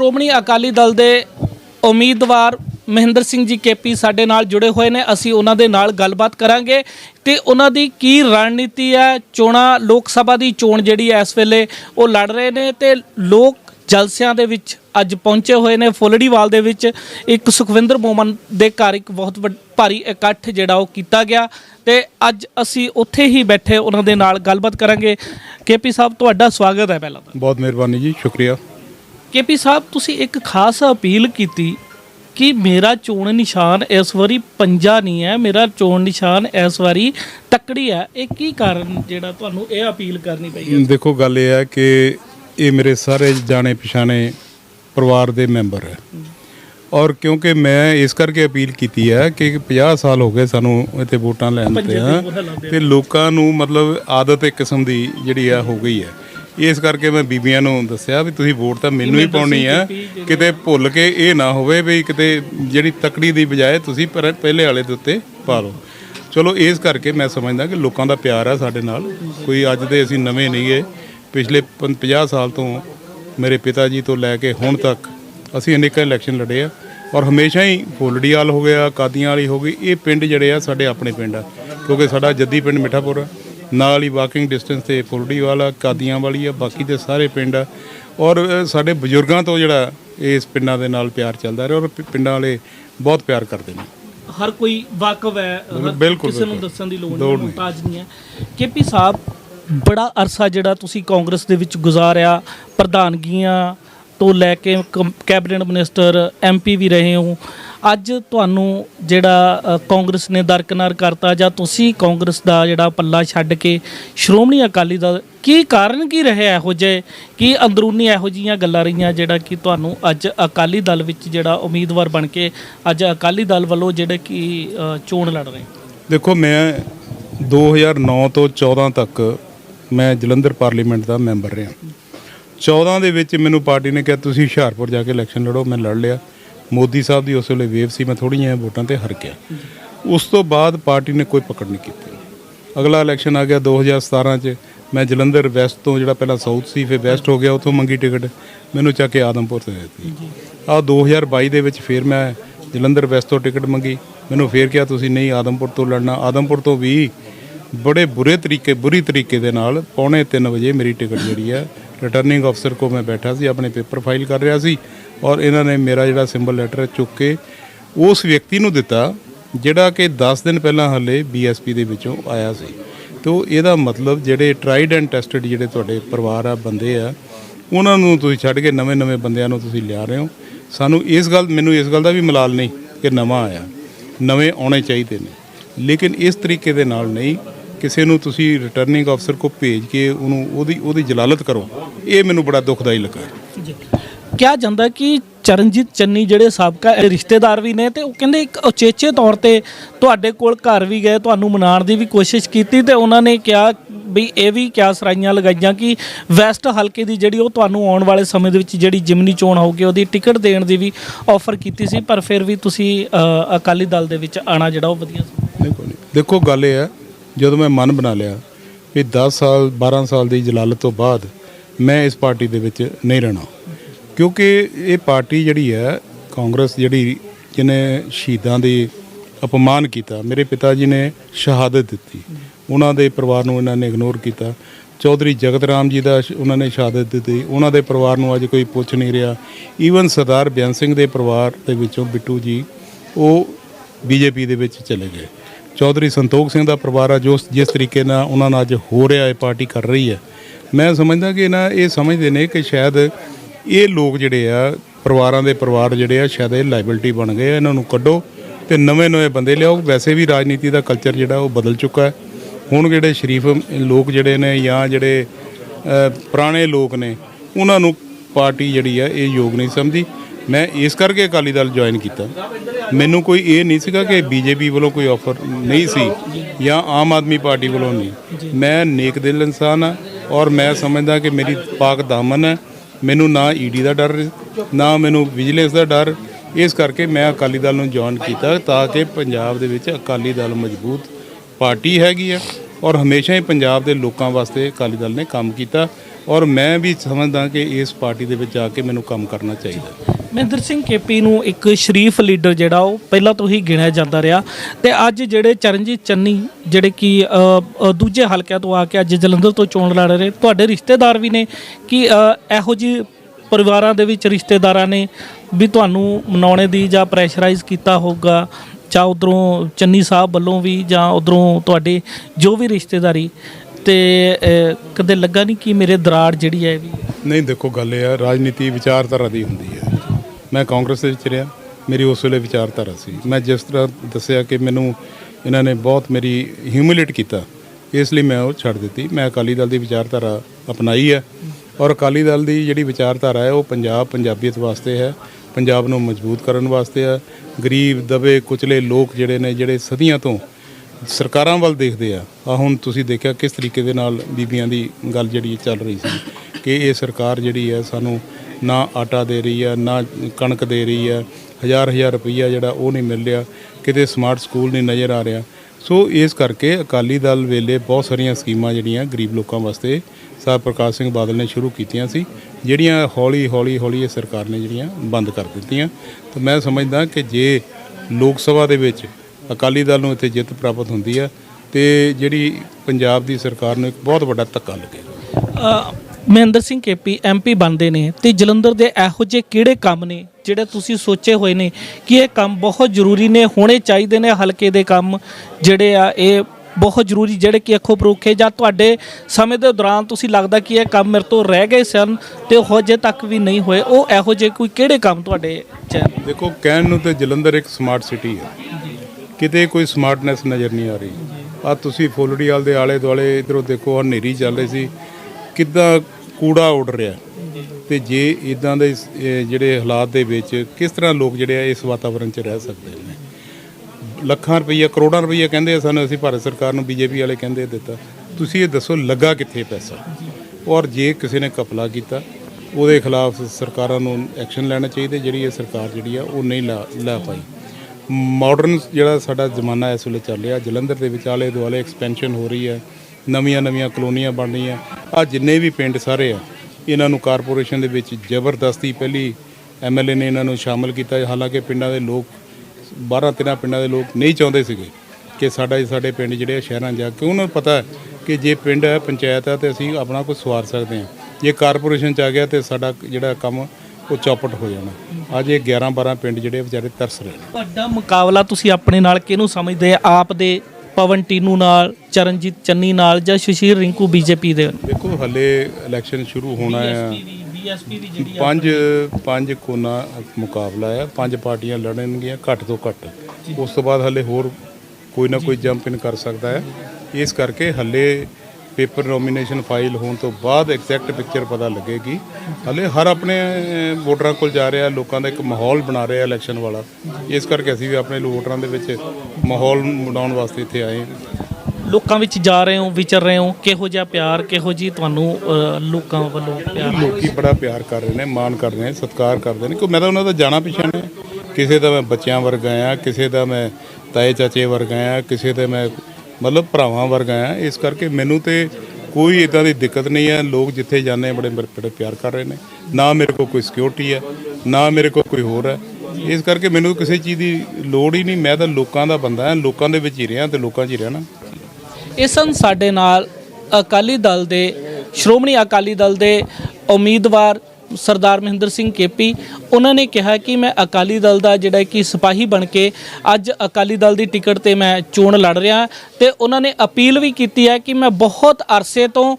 ਸ਼੍ਰੋਮਣੀ ਅਕਾਲੀ ਦਲ ਦੇ ਉਮੀਦਵਾਰ ਮਹਿੰਦਰ ਸਿੰਘ ਜੀ ਕੇਪੀ ਸਾਡੇ ਨਾਲ ਜੁੜੇ ਹੋਏ ਨੇ। ਅਸੀਂ ਉਹਨਾਂ ਦੇ ਨਾਲ ਗੱਲਬਾਤ ਕਰਾਂਗੇ ਤੇ ਉਹਨਾਂ ਦੀ ਕੀ ਰਣਨੀਤੀ ਹੈ? ਚੋਣਾਂ, ਲੋਕ ਸਭਾ ਦੀ ਚੋਣ ਜਿਹੜੀ ਹੈ ਇਸ ਵੇਲੇ ਉਹ ਲੜ ਰਹੇ ਨੇ ਤੇ ਲੋਕ ਜਲਸਿਆਂ ਦੇ ਵਿੱਚ ਅੱਜ ਪਹੁੰਚੇ ਹੋਏ ਨੇ। ਫੁੱਲੜੀਵਾਲ ਦੇ ਵਿੱਚ ਇੱਕ ਸੁਖਵਿੰਦਰ ਮੋਮਨ ਦੇ ਘਰ ਇੱਕ ਬਹੁਤ ਵੱਡ- ਭਾਰੀ ਇਕੱਠ ਜਿਹੜਾ ਉਹ ਕੀਤਾ ਗਿਆ ਤੇ ਅੱਜ ਅਸੀਂ ਉੱਥੇ ਹੀ ਬੈਠੇ ਉਹਨਾਂ ਦੇ ਨਾਲ ਗੱਲਬਾਤ ਕਰਾਂਗੇ। ਕੇਪੀ ਸਾਹਿਬ, ਤੁਹਾਡਾ ਸਵਾਗਤ ਹੈ ਪਹਿਲਾਂ ਤਾਂ। ਬਹੁਤ ਮਿਹਰਬਾਨੀ ਜੀ, ਸ਼ੁਕਰੀਆ। ਕੇਪੀ ਸਾਹਿਬ ਤੁਸੀਂ ਇੱਕ ਖਾਸ ਅਪੀਲ ਕੀਤੀ ਕਿ ਮੇਰਾ ਚੋਣ ਨਿਸ਼ਾਨ ਇਸ ਵਾਰੀ ਪੰਜਾ ਨਹੀਂ ਹੈ ਮੇਰਾ ਚੋਣ ਨਿਸ਼ਾਨ ਇਸ ਵਾਰੀ ਤੱਕੜੀ ਹੈ। ਇਹ ਕੀ ਕਾਰਨ ਜਿਹੜਾ ਤੁਹਾਨੂੰ ਇਹ ਅਪੀਲ ਕਰਨੀ ਪਈ ਹੈ? ਦੇਖੋ ਗੱਲ ਇਹ ਹੈ ਕਿ ਇਹ ਮੇਰੇ ਸਾਰੇ ਜਾਣੇ ਪਛਾਣੇ ਪਰਿਵਾਰ ਦੇ ਮੈਂਬਰ ਹੈ। ਔਰ ਕਿਉਂਕਿ ਮੈਂ ਇਸ ਕਰਕੇ ਅਪੀਲ ਕੀਤੀ ਹੈ ਕਿ 50 ਸਾਲ ਹੋ ਗਏ ਸਾਨੂੰ ਇੱਥੇ ਵੋਟਾਂ ਲੈਣ ਤੇ ਤੇ ਲੋਕਾਂ ਨੂੰ ਮਤਲਬ ਆਦਤ ਇੱਕ ਕਿਸਮ ਦੀ ਜਿਹੜੀ ਆ ਹੋ ਗਈ ਹੈ। ਇਸ ਕਰਕੇ ਮੈਂ ਬੀਬੀਆਂ ਨੂੰ ਦੱਸਿਆ ਵੀ ਤੁਸੀਂ ਵੋਟ ਤਾਂ ਮੈਨੂੰ ਹੀ ਪਾਉਣੀ ਹੈ ਕਿਤੇ ਭੁੱਲ ਕੇ ਇਹ ਨਾ ਹੋਵੇ ਵੀ ਕਿਤੇ ਜਿਹੜੀ ਤਕੜੀ ਦੀ ਬਜਾਏ ਤੁਸੀਂ ਪਰ- ਪਹਿਲੇ ਵਾਲੇ ਦੇ ਉੱਤੇ ਪਾ ਲਓ। ਚਲੋ ਇਸ ਕਰਕੇ ਮੈਂ ਸਮਝਦਾ ਕਿ ਲੋਕਾਂ ਦਾ ਪਿਆਰ ਹੈ ਸਾਡੇ ਨਾਲ। ਕੋਈ ਅੱਜ ਦੇ ਅਸੀਂ ਨਵੇਂ ਨਹੀਂ ਗਏ। ਪਿਛਲੇ ਪੰ- 50 ਸਾਲ ਤੋਂ ਮੇਰੇ ਪਿਤਾ ਜੀ ਤੋਂ ਲੈ ਕੇ ਹੁਣ ਤੱਕ ਅਸੀਂ ਅਨੇਕਾਂ ਇਲੈਕਸ਼ਨ ਲੜੇ ਆ ਔਰ ਹਮੇਸ਼ਾ ਹੀ ਫੁੱਲੜੀ ਵਾਲ ਹੋ ਗਿਆ ਕਾਦੀਆਂ ਵਾਲੀ ਹੋ ਗਈ। ਇਹ ਪਿੰਡ ਜਿਹੜੇ ਆ ਸਾਡੇ ਆਪਣੇ ਪਿੰਡ ਆ। ਕਿਉਂਕਿ ਸਾਡਾ ਜੱਦੀ ਪਿੰਡ ਮਿੱਠਾਪੁਰ ਆ। ਨਾਲ ਹੀ ਵਾਕਿੰਗ ਡਿਸਟੈਂਸ ਤੇ ਫੁੱਲੜੀ ਵਾਲਾ ਕਾਦੀਆਂ ਵਾਲੀ ਆ ਬਾਕੀ ਦੇ ਸਾਰੇ ਪਿੰਡ ਆ ਔਰ ਸਾਡੇ ਬਜ਼ੁਰਗਾਂ ਤੋਂ ਜਿਹੜਾ ਇਸ ਪਿੰਡਾਂ ਦੇ ਨਾਲ ਪਿਆਰ ਚੱਲਦਾ ਰਿਹਾ ਔਰ ਪਿੰਡਾਂ ਵਾਲੇ ਬਹੁਤ ਪਿਆਰ ਕਰਦੇ ਨੇ ਹਰ ਕੋਈ ਵਾਕਫ ਹੈ ਕਿਸੇ ਨੂੰ। ਦੱਸਣ ਦੀ ਲੋੜ ਨਹੀਂ। ਮੁਹਤਾਜ ਨਹੀਂ ਹੈ ਕੇਪੀ ਸਾਹਿਬ ਬੜਾ ਅਰਸਾ ਜਿਹੜਾ ਤੁਸੀਂ ਕਾਂਗਰਸ ਦੇ ਵਿੱਚ ਗੁਜ਼ਾਰਿਆ ਪ੍ਰਧਾਨਗੀਆਂ ਤੋਂ ਲੈ ਕੇ ਕੈਬਨਿਟ ਮਿਨਿਸਟਰ ਐਮਪੀ ਵੀ ਰਹੇ ਹੋ ਅੱਜ ਤੁਹਾਨੂੰ ਜਿਹੜਾ ਕਾਂਗਰਸ ਨੇ ਦਰਕਨਾਰ ਕਰਤਾ ਜਾਂ ਤੁਸੀਂ ਕਾਂਗਰਸ ਦਾ ਜਿਹੜਾ ਪੱਲਾ ਛੱਡ ਕੇ ਸ਼੍ਰੋਮਣੀ ਅਕਾਲੀ ਦਲ, ਕੀ ਕਾਰਨ ਕੀ ਰਿਹਾ ਇਹੋ ਜਿਹੇ? ਕੀ ਅੰਦਰੂਨੀ ਇਹੋ ਜਿਹੀਆਂ ਗੱਲਾਂ ਰਹੀਆਂ ਜਿਹੜਾ ਕਿ ਤੁਹਾਨੂੰ ਅੱਜ ਅਕਾਲੀ ਦਲ ਵਿੱਚ ਜਿਹੜਾ ਉਮੀਦਵਾਰ ਬਣ ਕੇ ਅੱਜ ਅਕਾਲੀ ਦਲ ਵੱਲੋਂ ਜਿਹੜੇ ਕਿ ਚੋਣ ਲੜ ਰਹੇ? ਦੇਖੋ, ਮੈਂ 2009 ਤੋਂ 14 ਤੱਕ ਮੈਂ ਜਲੰਧਰ ਪਾਰਲੀਮੈਂਟ ਦਾ ਮੈਂਬਰ ਰਿਹਾ। 14 ਦੇ ਵਿੱਚ ਮੈਨੂੰ ਪਾਰਟੀ ਨੇ ਕਿਹਾ, ਤੁਸੀਂ ਹੁਸ਼ਿਆਰਪੁਰ ਜਾ ਕੇ ਇਲੈਕਸ਼ਨ ਲੜੋ, ਮੈਂ ਲੜ ਲਿਆ। ਮੋਦੀ ਸਾਹਿਬ ਦੀ ਉਸ ਵੇਲੇ ਵੇਵ ਸੀ ਮੈਂ ਜਿਹੀਆਂ ਵੋਟਾਂ ਤੇ ਹਾਰ ਗਿਆ ਉਸ ਤੋਂ ਬਾਅਦ ਪਾਰਟੀ ਨੇ ਕੋਈ ਪਕੜ ਨਹੀਂ ਕੀਤੀ। ਅਗਲਾ ਇਲੈਕਸ਼ਨ ਆ ਗਿਆ 2017 ਚ। ਮੈਂ ਜਲੰਧਰ ਵੈਸਟ ਤੋਂ ਜਿਹੜਾ ਪਹਿਲਾਂ ਸਾਊਥ ਸੀ ਫਿਰ ਵੈਸਟ ਹੋ ਗਿਆ ਉੱਥੋਂ ਮੰਗੀ ਟਿਕਟ। ਮੈਨੂੰ ਚੱਕ ਕੇ ਆਦਮਪੁਰ ਤੇ ਦਿੱਤੀ। ਆ 2022 ਦੇ ਵਿੱਚ ਫਿਰ ਮੈਂ ਜਲੰਧਰ ਵੈਸਟ ਤੋਂ ਟਿਕਟ ਮੰਗੀ। ਮੈਨੂੰ ਫੇਰ ਕਿਹਾ ਤੁਸੀਂ ਨਹੀਂ ਆਦਮਪੁਰ ਤੋਂ ਲੜਨਾ। ਆਦਮਪੁਰ ਤੋਂ ਵੀ ਬੜੇ ਬੁਰੇ ਤਰੀਕੇ ਬੁਰੀ ਤਰੀਕੇ ਦੇ ਨਾਲ ਪੌਣੇ 3 ਵਜੇ ਮੇਰੀ ਟਿਕਟ ਜਿਹੜੀ ਹੈ ਰਿਟਰਨਿੰਗ ਅਫਸਰ ਕੋ ਮੈਂ ਬੈਠਾ ਸੀ ਆਪਣੇ ਪੇਪਰ ਫਾਈਲ ਕਰ ਰਿਹਾ ਸੀ। ਔਰ ਇਹਨਾਂ ਨੇ ਮੇਰਾ ਜਿਹੜਾ ਸਿੰਬਲ ਲੈਟਰ ਚੁੱਕ ਕੇ ਉਸ ਵਿਅਕਤੀ ਨੂੰ ਦਿੱਤਾ, ਜਿਹੜਾ ਕਿ 10 ਦਿਨ ਪਹਿਲਾਂ ਹਲੇ ਬੀਐਸਪੀ ਦੇ ਵਿੱਚੋਂ ਆਇਆ ਸੀ। ਤੋ ਇਹਦਾ ਮਤਲਬ ਜਿਹੜੇ ਟਰਾਈਡ ਐਂਡ ਟੈਸਟਡ ਜਿਹੜੇ ਤੁਹਾਡੇ ਪਰਿਵਾਰ ਆ, ਬੰਦੇ ਆ, ਉਹਨਾਂ ਨੂੰ ਤੁਸੀਂ ਛੱਡ ਕੇ ਨਵੇਂ-ਨਵੇਂ ਬੰਦਿਆਂ ਨੂੰ ਤੁਸੀਂ ਲਿਆ ਰਹੇ ਹੋ। ਸਾਨੂੰ ਇਸ ਗੱਲ, ਮੈਨੂੰ ਇਸ ਗੱਲ ਦਾ ਵੀ ਮਲਾਲ ਨਹੀਂ ਕਿ ਨਵਾਂ ਆਇਆ। ਨਵੇਂ ਆਉਣੇ ਚਾਹੀਦੇ ਨੇ। ਲੇਕਿਨ ਇਸ ਤਰੀਕੇ ਦੇ ਨਾਲ ਨਹੀਂ, ਕਿਸੇ ਨੂੰ ਤੁਸੀਂ ਰਿਟਰਨਿੰਗ ਅਫਸਰ ਕੋ ਭੇਜ ਕੇ ਉਹਨੂੰ ਉਹਦੀ ਉਹਦੀ ਜਲਾਲਤ ਕਰੋ। ਇਹ ਮੈਨੂੰ ਬੜਾ ਦੁਖਦਾਈ ਲੱਗਾ। ਜੀ। ਕਿਹਾ ਜਾਂਦਾ ਕਿ ਚਰਨਜੀਤ ਚੰਨੀ ਜਿਹੜੇ ਸਾਬਕਾ ਰਿਸ਼ਤੇਦਾਰ ਵੀ ਨੇ ਤੇ ਉਹ ਕਹਿੰਦੇ ਇੱਕ ਉਚੇਚੇ ਤੌਰ ਤੇ ਤੁਹਾਡੇ ਕੋਲ ਘਰ ਵੀ ਗਏ, ਤੁਹਾਨੂੰ ਮਨਾਉਣ ਦੀ ਵੀ ਕੋਸ਼ਿਸ਼ ਕੀਤੀ ਤੇ ਉਹਨਾਂ ਨੇ ਕਿਹਾ ਵੀ ਇਹ ਵੀ ਕਿਆ ਸਰਾਈਆਂ ਲਗਾਈਆਂ ਕਿ ਵੈਸਟ ਹਲਕੇ ਦੀ ਜਿਹੜੀ ਉਹ ਤੁਹਾਨੂੰ ਆਉਣ ਵਾਲੇ ਸਮੇਂ ਦੇ ਵਿੱਚ ਜਿਹੜੀ ਜਿਮਨੀ ਚੋਣ ਹੋਊਗੀ, ਉਹਦੀ ਟਿਕਟ ਦੇਣ ਦੀ ਵੀ ਆਫਰ ਕੀਤੀ ਸੀ, ਪਰ ਫਿਰ ਵੀ ਤੁਸੀਂ ਅਕਾਲੀ ਦਲ ਦੇ ਵਿੱਚ ਆਣਾ ਜਿਹੜਾ ਉਹ ਵਧੀਆ ਸੀ। ਦੇਖੋ ਦੇਖੋ, ਗੱਲ ਇਹ ਹੈ, ਜਦੋਂ ਮੈਂ ਮਨ ਬਣਾ ਲਿਆ ਵੀ 10 ਸਾਲ 12 ਸਾਲ ਦੀ ਜਲਾਲਤ ਤੋਂ ਬਾਅਦ ਮੈਂ ਇਸ ਪਾਰਟੀ ਦੇ ਵਿੱਚ ਨਹੀਂ ਰਹਿਣਾ। ਕਿਉਂਕਿ ਇਹ ਪਾਰਟੀ ਜਿਹੜੀ ਹੈ, ਕਾਂਗਰਸ ਜਿਹੜੀ ਜਿਹਨੇ ਸ਼ਹੀਦਾਂ ਦੇ ਅਪਮਾਨ ਕੀਤਾ, ਮੇਰੇ ਪਿਤਾ ਜੀ ਨੇ ਸ਼ਹਾਦਤ ਦਿੱਤੀ। ਉਹਨਾਂ ਦੇ ਪਰਿਵਾਰ ਨੂੰ ਇਹਨਾਂ ਨੇ ਇਗਨੋਰ ਕੀਤਾ। ਚੌਧਰੀ ਜਗਤ ਰਾਮ ਜੀ ਦਾ ਸ਼- ਉਹਨਾਂ ਨੇ ਸ਼ਹਾਦਤ ਦਿੱਤੀ। ਉਹਨਾਂ ਦੇ ਪਰਿਵਾਰ ਨੂੰ ਅੱਜ ਕੋਈ ਪੁੱਛ ਨਹੀਂ ਰਿਹਾ। ਈਵਨ ਸਰਦਾਰ ਬਿਆਨ ਸਿੰਘ ਦੇ ਪਰਿਵਾਰ ਦੇ ਵਿੱਚੋਂ ਬਿੱਟੂ ਜੀ, ਉਹ ਬੀਜੇਪੀ ਦੇ ਵਿੱਚ ਚਲੇ ਗਏ। ਚੌਧਰੀ ਸੰਤੋਖ ਸਿੰਘ ਦਾ ਪਰਿਵਾਰ ਆ ਜੋ ਜਿਸ ਤਰੀਕੇ ਨਾਲ ਉਹਨਾਂ ਨਾਲ ਅੱਜ ਹੋ ਰਿਹਾ ਹੈ ਪਾਰਟੀ ਕਰ ਰਹੀ ਹੈ। ਮੈਂ ਸਮਝਦਾ ਕਿ ਇਹਨਾਂ ਇਹ ਸਮਝਦੇ ਨੇ ਕਿ ਸ਼ਾਇਦ ਇਹ ਲੋਕ ਜਿਹੜੇ ਆ, ਪਰਿਵਾਰਾਂ ਦੇ ਪਰਿਵਾਰ ਜਿਹੜੇ ਆ, ਸ਼ਾਇਦ ਇਹ ਲਾਇਬਿਲਟੀ ਬਣ ਗਏ ਆ, ਇਹਨਾਂ ਨੂੰ ਕੱਢੋ ਤੇ ਨਵੇਂ-ਨਵੇਂ ਬੰਦੇ ਲਿਆਓ। ਵੈਸੇ ਵੀ ਰਾਜਨੀਤੀ ਦਾ ਕਲਚਰ ਜਿਹੜਾ, ਉਹ ਬਦਲ ਚੁੱਕਾ ਹੈ। ਹੁਣ ਜਿਹੜੇ ਸ਼ਰੀਫ ਲੋਕ ਜਿਹੜੇ ਨੇ ਜਾਂ ਜਿਹੜੇ ਪੁਰਾਣੇ ਲੋਕ ਨੇ, ਉਹਨਾਂ ਨੂੰ ਪਾਰਟੀ ਜਿਹੜੀ ਆ, ਇਹ ਯੋਗ ਨਹੀਂ ਸਮਝੀ ਮੈਂ ਇਸ ਕਰਕੇ ਅਕਾਲੀ ਦਲ ਜੁਆਇਨ ਕੀਤਾ। ਮੈਨੂੰ ਕੋਈ ਇਹ ਨਹੀਂ ਸੀਗਾ ਕਿ ਬੀਜੇਪੀ ਵੱਲੋਂ ਕੋਈ ਆਫਰ ਨਹੀਂ ਸੀ ਜਾਂ ਆਮ ਆਦਮੀ ਪਾਰਟੀ ਵੱਲੋਂ ਨਹੀਂ। ਮੈਂ ਨੇਕ ਦਿਲ ਇਨਸਾਨ ਆ ਔਰ ਮੈਂ ਸਮਝਦਾ ਕਿ ਮੇਰੀ ਪਾਕ ਦਾਮਨ ਹੈ। ਮੈਨੂੰ ਨਾ ਈਡੀ ਦਾ ਡਰ, ਨਾ ਮੈਨੂੰ ਵਿਜੀਲੈਂਸ ਦਾ ਡਰ। ਇਸ ਕਰਕੇ ਮੈਂ ਅਕਾਲੀ ਦਲ ਨੂੰ ਜੁਆਇਨ ਕੀਤਾ ਤਾਂ ਕਿ ਪੰਜਾਬ ਦੇ ਵਿੱਚ ਅਕਾਲੀ ਦਲ ਮਜ਼ਬੂਤ ਪਾਰਟੀ ਹੈਗੀ ਆ ਔਰ ਹਮੇਸ਼ਾ ਹੀ ਪੰਜਾਬ ਦੇ ਲੋਕਾਂ ਵਾਸਤੇ ਅਕਾਲੀ ਦਲ ਨੇ ਕੰਮ ਕੀਤਾ। ਔਰ ਮੈਂ ਵੀ ਸਮਝਦਾ ਕਿ ਇਸ ਪਾਰਟੀ ਦੇ ਵਿੱਚ ਜਾ ਕੇ ਮੈਨੂੰ ਕੰਮ ਕਰਨਾ ਚਾਹੀਦਾ। ਮਹਿੰਦਰ ਸਿੰਘ ਕੇਪੀ ਨੂੰ ਇੱਕ ਸ਼ਰੀਫ ਲੀਡਰ ਜਿਹੜਾ ਉਹ ਪਹਿਲਾਂ ਤੋਂ ਹੀ ਗਿਣਿਆ ਜਾਂਦਾ ਰਿਹਾ ਤੇ ਅੱਜ ਜਿਹੜੇ ਚਰਨਜੀਤ ਚੰਨੀ, ਜਿਹੜੇ ਕਿ ਦੂਜੇ ਹਲਕਿਆਂ ਤੋਂ ਆ ਕੇ ਅੱਜ ਜਲੰਧਰ ਤੋਂ ਚੋਣ ਲੜ ਰਹੇ, ਤੁਹਾਡੇ ਰਿਸ਼ਤੇਦਾਰ ਵੀ ਨੇ ਕਿ ਇਹੋ ਜਿਹੀ ਪਰਿਵਾਰਾਂ ਦੇ ਵਿੱਚ ਰਿਸ਼ਤੇਦਾਰਾਂ ਨੇ ਵੀ ਤੁਹਾਨੂੰ ਮਨਾਉਣੇ ਦੀ ਜਾਂ ਪ੍ਰੈਸ਼ਰਾਈਜ਼ ਕੀਤਾ ਹੋਊਗਾ, ਜਾਂ ਉਧਰੋਂ ਚੰਨੀ ਸਾਹਿਬ ਵੱਲੋਂ ਵੀ ਜਾਂ ਉਧਰੋਂ ਤੁਹਾਡੇ ਜੋ ਵੀ ਰਿਸ਼ਤੇਦਾਰੀ ਤੇ ਕਦੇ ਲੱਗਾ ਨਹੀਂ ਕਿ ਮੇਰੇ ਦਰਾੜ ਜਿਹੜੀ ਹੈ ਇਹ ਵੀ ਨਹੀਂ, ਦੇਖੋ, ਗੱਲ ਇਹ ਹੈ ਰਾਜਨੀਤੀ ਵਿਚਾਰਧਾਰਾ ਦੀ ਹੁੰਦੀ ਹੈ। ਮੈਂ ਕਾਂਗਰਸ ਦੇ ਵਿੱਚ ਰਿਹਾ। ਮੇਰੀ ਉਸ ਵੇਲੇ ਵਿਚਾਰਧਾਰਾ ਸੀ। ਮੈਂ ਜਿਸ ਤਰ੍ਹਾਂ ਦੱਸਿਆ ਕਿ ਮੈਨੂੰ ਇਹਨਾਂ ਨੇ ਬਹੁਤ ਮੇਰੀ ਹਿਊਮਿਲੇਟ ਕੀਤਾ, ਇਸ ਲਈ ਮੈਂ ਉਹ ਛੱਡ ਦਿੱਤੀ। ਮੈਂ ਅਕਾਲੀ ਦਲ ਦੀ ਵਿਚਾਰਧਾਰਾ ਅਪਣਾਈ ਹੈ ਔਰ ਅਕਾਲੀ ਦਲ ਦੀ ਜਿਹੜੀ ਵਿਚਾਰਧਾਰਾ ਹੈ, ਉਹ ਪੰਜਾਬ ਪੰਜਾਬੀਅਤ ਵਾਸਤੇ ਹੈ। ਪੰਜਾਬ ਨੂੰ ਮਜ਼ਬੂਤ ਕਰਨ ਵਾਸਤੇ ਆ ਗਰੀਬ, ਦਬੇ, ਕੁਚਲੇ ਲੋਕ ਜਿਹੜੇ ਨੇ, ਜਿਹੜੇ ਸਦੀਆਂ ਤੋਂ ਸਰਕਾਰਾਂ ਵੱਲ ਦੇਖਦੇ ਆ ਆ ਹੁਣ ਤੁਸੀਂ ਦੇਖਿਆ ਕਿਸ ਤਰੀਕੇ ਦੇ ਨਾਲ ਬੀਬੀਆਂ ਦੀ ਗੱਲ ਜਿਹੜੀ ਚੱਲ ਰਹੀ ਸੀ ਕਿ ਇਹ ਸਰਕਾਰ ਜਿਹੜੀ ਹੈ ਸਾਨੂੰ ਨਾ ਆਟਾ ਦੇ ਰਹੀ ਹੈ ਨਾ ਕਣਕ ਦੇ ਰਹੀ ਹੈ ਹਜ਼ਾਰ ਹਜ਼ਾਰ ਰੁਪਈਆ ਜਿਹੜਾ ਉਹ ਨਹੀਂ ਮਿਲ ਰਿਹਾ, ਕਿਤੇ ਸਮਾਰਟ ਸਕੂਲ ਨਹੀਂ ਨਜ਼ਰ ਆ ਰਿਹਾ। ਸੋ ਇਸ ਕਰਕੇ ਅਕਾਲੀ ਦਲ ਵੇਲੇ ਬਹੁਤ ਸਾਰੀਆਂ ਸਕੀਮਾਂ ਜਿਹੜੀਆਂ ਗਰੀਬ ਲੋਕਾਂ ਵਾਸਤੇ ਸਰ ਪ੍ਰਕਾਸ਼ ਸਿੰਘ ਬਾਦਲ ਨੇ ਸ਼ੁਰੂ ਕੀਤੀਆਂ ਸੀ, ਜਿਹੜੀਆਂ ਹੌਲੀ ਹੌਲੀ ਹੌਲੀ ਇਹ ਸਰਕਾਰ ਨੇ ਜਿਹੜੀਆਂ ਬੰਦ ਕਰ ਦਿੱਤੀਆਂ। ਤਾਂ ਮੈਂ ਸਮਝਦਾ ਕਿ ਜੇ ਲੋਕ ਸਭਾ ਦੇ ਵਿੱਚ ਅਕਾਲੀ ਦਲ ਨੂੰ ਇੱਥੇ ਜਿੱਤ ਪ੍ਰਾਪਤ ਹੁੰਦੀ ਹੈ ਤੇ ਜਿਹੜੀ ਪੰਜਾਬ ਦੀ ਸਰਕਾਰ ਨੂੰ ਇੱਕ ਬਹੁਤ ਵੱਡਾ ਧੱਕਾ ਲੱਗੇਗਾ। ਮਹਿੰਦਰ ਸਿੰਘ ਕੇਪੀ ਐਮਪੀ ਬਣਦੇ ਨੇ ਤੇ ਜਲੰਧਰ ਦੇ ਇਹੋ ਜਿਹੇ ਕਿਹੜੇ ਕੰਮ ਨੇ ਜਿਹੜੇ ਤੁਸੀਂ ਸੋਚੇ ਹੋਏ ਨੇ ਕਿ ਇਹ ਕੰਮ ਬਹੁਤ ਜ਼ਰੂਰੀ ਨੇ ਹੋਣੇ ਚਾਹੀਦੇ ਨੇ ਹਲਕੇ ਦੇ ਕੰਮ ਜਿਹੜੇ ਆ ਇਹ ਬਹੁਤ ਜ਼ਰੂਰੀ ਜਿਹੜੇ ਕਿ ਅੱਖੋਂ ਪਰੋਖੇ ਜਾਂ ਤੁਹਾਡੇ ਸਮੇਂ ਦੇ ਦੌਰਾਨ ਤੁਸੀਂ ਲੱਗਦਾ ਕਿ ਇਹ ਕੰਮ ਮੇਰੇ ਤੋਂ ਰਹਿ ਗਏ ਸਨ ਤੇ ਉਹ ਹਜੇ ਤੱਕ ਵੀ ਨਹੀਂ ਹੋਏ। ਉਹ ਇਹੋ ਜਿਹੇ ਕੋਈ ਕਿਹੜੇ ਕੰਮ ਤੁਹਾਡੇ ਚ ਹੈ? ਦੇਖੋ ਕਹਿਣ ਨੂੰ ਤੇ ਜਲੰਧਰ ਇੱਕ ਸਮਾਰਟ ਸਿਟੀ ਹੈ। ਕਿਤੇ ਕੋਈ ਸਮਾਰਟਨੈਸ ਨਜ਼ਰ ਨਹੀਂ ਆ ਰਹੀ। ਆ ਤੁਸੀਂ ਫੁੱਲੜੀਵਾਲ ਦੇ ਆਲੇ ਦੁਆਲੇ ਇਧਰੋਂ ਦੇਖੋ ਆਹ ਹਨੇਰੀ ਚੱਲ ਰਹੀ ਸੀ। ਕਿੱਦਾਂ ਕੂੜਾ ਉੱਡ ਰਿਹਾ? ਤੇ ਜੇ ਇਦਾਂ ਦੇ ਜਿਹੜੇ ਹਾਲਾਤ ਦੇ ਵਿੱਚ ਕਿਸ ਤਰ੍ਹਾਂ ਲੋਕ ਜਿਹੜੇ ਆ ਇਸ ਵਾਤਾਵਰਣ 'ਚ ਰਹਿ ਸਕਦੇ ਨੇ? ਲੱਖਾਂ ਰੁਪਈਆ ਕਰੋੜਾਂ ਰੁਪਈਆ ਕਹਿੰਦੇ ਆ ਸਾਨੂੰ ਅਸੀਂ ਭਾਰਤ ਸਰਕਾਰ ਨੂੰ ਬੀਜੇਪੀ ਵਾਲੇ ਕਹਿੰਦੇ ਦਿੱਤਾ। ਤੁਸੀਂ ਇਹ ਦੱਸੋ ਲੱਗਾ ਕਿੱਥੇ ਪੈਸਾ? ਔਰ ਜੇ ਕਿਸੇ ਨੇ ਕਪਲਾ ਕੀਤਾ ਉਹਦੇ ਖਿਲਾਫ ਸਰਕਾਰਾਂ ਨੂੰ ਐਕਸ਼ਨ ਲੈਣਾ ਚਾਹੀਦਾ ਜਿਹੜੀ ਇਹ ਸਰਕਾਰ ਜਿਹੜੀ ਆ ਉਹ ਨਹੀਂ ਲਾ ਲੈ ਪਾਈ। ਮਾਡਰਨ ਜਿਹੜਾ ਸਾਡਾ ਜ਼ਮਾਨਾ ਇਸ ਵੇਲੇ ਚੱਲ ਰਿਹਾ ਜਲੰਧਰ ਦੇ ਵਿੱਚ ਆਲੇ ਦੁਆਲੇ ਐਕਸਪੈਂਸ਼ਨ ਹੋ ਰਹੀ ਹੈ। ਨਵੀਆਂ ਨਵੀਆਂ ਕਲੋਨੀਆਂ ਬਣ ਰਹੀਆਂ। ਆ ਜਿੰਨੇ ਵੀ ਪਿੰਡ ਸਾਰੇ ਆ, ਇਹਨਾਂ ਨੂੰ ਕਾਰਪੋਰੇਸ਼ਨ ਦੇ ਵਿੱਚ ਜ਼ਬਰਦਸਤੀ ਪਹਿਲੀ ਐਮਐਲਏ ਨੇ ਇਹਨਾਂ ਨੂੰ ਸ਼ਾਮਲ ਕੀਤਾ। ਹਾਲਾਂਕਿ ਪਿੰਡਾਂ ਦੇ ਲੋਕ 12 13 ਪਿੰਡਾਂ ਦੇ ਲੋਕ ਨਹੀਂ ਚਾਹੁੰਦੇ ਸੀਗੇ ਕਿ ਸਾਡਾ ਸਾਡੇ ਪਿੰਡ ਜਿਹੜੇ ਆ ਸ਼ਹਿਰਾਂ 'ਚ ਜਾ ਕੇ, ਉਹਨਾਂ ਨੂੰ ਪਤਾ ਕਿ ਜੇ ਪਿੰਡ ਹੈ, ਪੰਚਾਇਤ ਹੈ ਤੇ ਅਸੀਂ ਆਪਣਾ ਕੁਝ ਸਵਾਰ ਸਕਦੇ ਹਾਂ। ਜੇ ਕਾਰਪੋਰੇਸ਼ਨ 'ਚ ਆ ਗਿਆ ਤੇ ਸਾਡਾ ਜਿਹੜਾ ਕੰਮ, ਉਹ ਚੌਪਟ ਹੋ ਜਾਣਾ। ਅੱਜ ਇਹ 11 12 ਪਿੰਡ ਜਿਹੜੇ ਵਿਚਾਰੇ ਤਰਸ ਰਹੇ ਨੇ। ਵੱਡਾ ਮੁਕਾਬਲਾ ਤੁਸੀਂ ਆਪਣੇ ਨਾਲ ਕਿਹਨੂੰ ਸਮਝਦੇ ਆ? ਆਪ ਦੇ ਪਵਨ ਟੀਨੂ ਨਾਲ ਚਰਨਜੀਤ ਚੰਨੀ ਨਾਲ ਜਾਂ ਸ਼ਸ਼ੀਰ ਰਿੰਕੂ ਬੀਜੇਪੀ ਦੇ? ਦੇਖੋ ਹਲੇ ਇਲੈਕਸ਼ਨ ਸ਼ੁਰੂ ਹੋਣਾ ਹੈ। ਬੀਐਸਪੀ ਦੀ ਜਿਹੜੀ ਪੰਜ ਪੰਜ ਕੋਨਾ ਮੁਕਾਬਲਾ ਹੈ। ਪੰਜ ਪਾਰਟੀਆਂ ਲੜਨਗੀਆਂ ਘੱਟ ਤੋਂ ਘੱਟ। ਉਸ ਤੋਂ ਬਾਅਦ ਹਲੇ ਹੋਰ ਕੋਈ ਨਾ ਕੋਈ ਜੰਪ ਇਨ ਕਰ ਸਕਦਾ ਹੈ। ਇਸ ਕਰਕੇ ਹਲੇ ਪੇਪਰ ਨੋਮੀਨੇਸ਼ਨ ਫਾਈਲ ਹੋਣ ਤੋਂ ਬਾਅਦ ਐਗਜ਼ੈਕਟ ਪਿਕਚਰ ਪਤਾ ਲੱਗੇਗੀ। ਹਲੇ ਹਰ ਆਪਣੇ ਵੋਟਰਾਂ ਕੋਲ ਜਾ ਰਿਹਾ ਲੋਕਾਂ ਦਾ ਇੱਕ ਮਾਹੌਲ ਬਣਾ ਰਿਹਾ ਇਲੈਕਸ਼ਨ ਵਾਲਾ। ਇਸ ਕਰਕੇ ਅਸੀਂ ਵੀ ਆਪਣੇ ਵੋਟਰਾਂ ਦੇ ਵਿੱਚ ਮਾਹੌਲ ਬਣਾਉਣ ਵਾਸਤੇ ਇੱਥੇ ਆਏ ਲੋਕਾਂ ਵਿੱਚ ਜਾ ਰਹੇ ਹੋ ਵਿਚਰ ਰਹੇ ਹੋ ਕਿਹੋ ਜਿਹਾ ਪਿਆਰ ਕਿਹੋ ਜੀ ਤੁਹਾਨੂੰ ਲੋਕਾਂ ਵੱਲੋਂ ਪਿਆਰ? ਲੋਕੀ ਬੜਾ ਪਿਆਰ ਕਰ ਰਹੇ ਨੇ ਮਾਣ ਕਰ ਰਹੇ ਨੇ ਸਤਿਕਾਰ ਕਰਦੇ ਨੇ। ਕਿਉਂ ਮੈਂ ਤਾਂ ਉਹਨਾਂ ਦਾ ਜਾਣਾ ਪਛਾਣ ਕਿਸੇ ਦਾ ਮੈਂ ਬੱਚਿਆਂ ਵਰਗਾ ਆ ਕਿਸੇ ਦਾ ਮੈਂ ਤਾਏ ਚਾਚੇ ਵਰਗਾ ਆ ਕਿਸੇ ਦਾ ਮੈਂ ਮਤਲਬ ਭਰਾਵਾਂ ਵਰਗਾ ਆ। ਇਸ ਕਰਕੇ ਮੈਨੂੰ ਤੇ ਕੋਈ ਇਦਾਂ ਦੀ ਦਿੱਕਤ ਨਹੀਂ ਹੈ ਲੋਕ ਜਿੱਥੇ ਜਾਂਦੇ ਬੜੇ ਮੇਰੇ ਬੜੇ ਪਿਆਰ ਕਰ ਰਹੇ ਨੇ। ਨਾ ਮੇਰੇ ਕੋਲ ਕੋਈ ਸਿਕਿਉਰਿਟੀ ਹੈ ਨਾ ਮੇਰੇ ਕੋਲ ਕੋਈ ਹੋਰ ਹੈ ਇਸ ਕਰਕੇ ਮੈਨੂੰ ਕਿਸੇ ਚੀਜ਼ ਦੀ ਲੋੜ ਹੀ ਨਹੀਂ। ਮੈਂ ਤਾਂ ਲੋਕਾਂ ਦਾ ਬੰਦਾ ਹਾਂ ਲੋਕਾਂ ਦੇ ਵਿੱਚ ਹੀ ਰਿਹਾ ਤੇ ਲੋਕਾਂ 'ਚ ਹੀ ਰਹਿਣਾ। ਇਸ ਸਨ ਸਾਡੇ ਨਾਲ ਅਕਾਲੀ ਦਲ ਦੇ ਸ਼੍ਰੋਮਣੀ ਅਕਾਲੀ ਦਲ ਦੇ ਉਮੀਦਵਾਰ ਸਰਦਾਰ ਮਹਿੰਦਰ ਸਿੰਘ ਕੇਪੀ। ਉਹਨਾਂ ਨੇ ਕਿਹਾ ਕਿ ਮੈਂ ਅਕਾਲੀ ਦਲ ਦਾ ਜਿਹੜਾ ਕਿ ਸਿਪਾਹੀ ਬਣ ਕੇ ਅੱਜ ਅਕਾਲੀ ਦਲ ਦੀ ਟਿਕਟ ਤੇ ਮੈਂ ਚੋਣ ਲੜ ਰਿਹਾ ਤੇ ਉਹਨਾਂ ਨੇ ਅਪੀਲ ਵੀ ਕੀਤੀ ਹੈ ਕਿ ਮੈਂ ਬਹੁਤ ਅਰਸੇ ਤੋਂ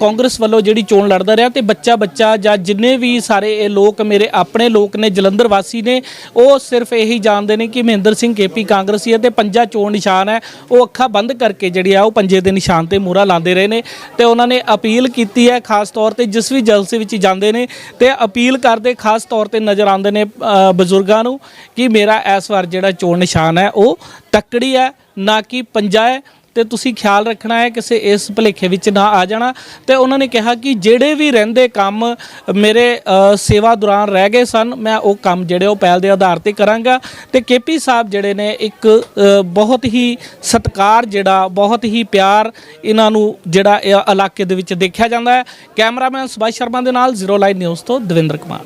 ਕਾਂਗਰਸ ਵੱਲੋਂ ਜਿਹੜੀ ਚੋਣ ਲੜਦਾ ਰਿਹਾ ਤੇ ਬੱਚਾ ਬੱਚਾ ਜਾਂ ਜਿੰਨੇ ਵੀ ਸਾਰੇ ਇਹ ਲੋਕ ਮੇਰੇ ਆਪਣੇ ਲੋਕ ਨੇ, ਜਲੰਧਰ ਵਾਸੀ ਨੇ, ਉਹ ਸਿਰਫ ਇਹੀ ਜਾਣਦੇ ਨੇ ਕਿ ਮਹਿੰਦਰ ਸਿੰਘ ਕੇਪੀ ਕਾਂਗਰਸੀ ਹੈ ਤੇ ਪੰਜਾ ਚੋਣ ਨਿਸ਼ਾਨ ਹੈ, ਉਹ ਅੱਖਾਂ ਬੰਦ ਕਰਕੇ ਜਿਹੜੀ ਆ ਉਹ ਪੰਜੇ ਦੇ ਨਿਸ਼ਾਨ ਤੇ ਮੂਰਾ ਲਾਉਂਦੇ ਰਹੇ ਨੇ ਤੇ ਉਹਨਾਂ ਨੇ ਅਪੀਲ ਕੀਤੀ ਹੈ ਖਾਸ ਤੌਰ ਤੇ ਜਿਸ ਵੀ ਜਲਸੇ ਵਿੱਚ ਜਾਂਦੇ ਨੇ ਤੇ ਅਪੀਲ ਕਰਦੇ ਖਾਸ ਤੌਰ ਤੇ ਨਜ਼ਰ ਆਉਂਦੇ ਨੇ ਬਜ਼ੁਰਗਾਂ ਨੂੰ ਕਿ ਮੇਰਾ ਇਸ ਵਾਰ ਜਿਹੜਾ ਚੋਣ ਨਿਸ਼ਾਨ ਹੈ, ਉਹ ਤੱਕੜੀ ਹੈ, ਨਾ ਕਿ ਪੰਜਾ ਹੈ। ਤੇ ਤੁਸੀਂ ਖਿਆਲ ਰੱਖਣਾ ਹੈ ਕਿਸੇ ਇਸ ਭੁਲੇਖੇ ਵਿੱਚ ਨਾ ਆ ਜਾਣਾ। ਤੇ ਉਹਨਾਂ ਨੇ ਕਿਹਾ ਕਿ ਜਿਹੜੇ ਵੀ ਰਹਿੰਦੇ ਕੰਮ ਮੇਰੇ ਸੇਵਾ ਦੌਰਾਨ ਰਹਿ ਗਏ ਸਨ, ਮੈਂ ਉਹ ਕੰਮ ਜਿਹੜੇ ਉਹ ਪਹਿਲ ਦੇ ਆਧਾਰ ਤੇ ਕਰਾਂਗਾ। ਤੇ ਕੇਪੀ ਸਾਹਿਬ ਜਿਹੜੇ ਨੇ ਇੱਕ ਬਹੁਤ ਹੀ ਸਤਕਾਰ ਜਿਹੜਾ, ਬਹੁਤ ਹੀ ਪਿਆਰ ਇਹਨਾਂ ਨੂੰ ਜਿਹੜਾ ਇਹ ਇਲਾਕੇ ਦੇ ਵਿੱਚ ਦੇਖਿਆ ਜਾਂਦਾ ਹੈ। ਕੈਮਰਾਮੈਨ ਸੁਭਾਸ਼ ਸ਼ਰਮਾ ਦੇ ਨਾਲ ਜ਼ੀਰੋ ਲਾਈਨ ਨਿਊਜ਼ ਤੋਂ ਦਵਿੰਦਰ ਕੁਮਾਰ।